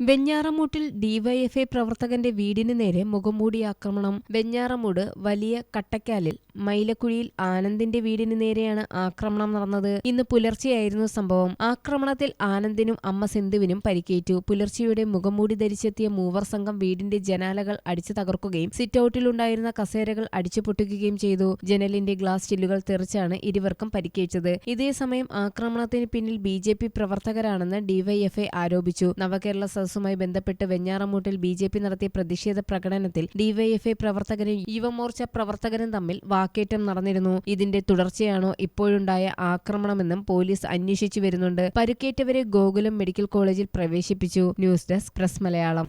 വെഞ്ഞാറമൂട്ടിൽ DYFI പ്രവർത്തകന്റെ വീടിന് നേരെ മുഖംമൂടി ആക്രമണം. വെഞ്ഞാറമൂട് വലിയ കട്ടക്കാലിൽ മൈലക്കുഴിയിൽ ആനന്ദിന്റെ വീടിന് നേരെയാണ് ആക്രമണം നടന്നത്. ഇന്ന് പുലർച്ചെയായിരുന്നു സംഭവം. ആക്രമണത്തിൽ ആനന്ദിനും അമ്മ സിന്ധുവിനും പരിക്കേറ്റു. പുലർച്ചെയുടെ മുഖംമൂടി ധരിച്ചെത്തിയ മൂവർ സംഘം വീടിന്റെ ജനാലകൾ അടിച്ചു തകർക്കുകയും സിറ്റൌട്ടിലുണ്ടായിരുന്ന കസേരകൾ അടിച്ചു പൊട്ടിക്കുകയും ചെയ്തു. ജനലിന്റെ ഗ്ലാസ് ചില്ലുകൾ തെറിച്ചാണ് ഇരുവർക്കും പരിക്കേറ്റത്. ഇതേസമയം ആക്രമണത്തിന് പിന്നിൽ ബി പ്രവർത്തകരാണെന്ന് ഡിവൈഎഫ്ഐ ആരോപിച്ചു. നവകേരള സദസ്സുമായി ബന്ധപ്പെട്ട് വെഞ്ഞാറമൂട്ടിൽ ബി ജെ പി നടത്തിയ പ്രതിഷേധ പ്രകടനത്തിൽ ഡിവൈഎഫ്ഐ പ്രവർത്തകരും യുവമോർച്ച പ്രവർത്തകരും തമ്മിൽ വാക്കേറ്റം നടന്നിരുന്നു. ഇതിന്റെ തുടർച്ചയാണോ ഇപ്പോഴുണ്ടായ ആക്രമണമെന്നും പോലീസ് അന്വേഷിച്ചു വരുന്നുണ്ട്. പരുക്കേറ്റവരെ ഗോകുലം മെഡിക്കൽ കോളേജിൽ പ്രവേശിപ്പിച്ചു. News desk press Malayalam.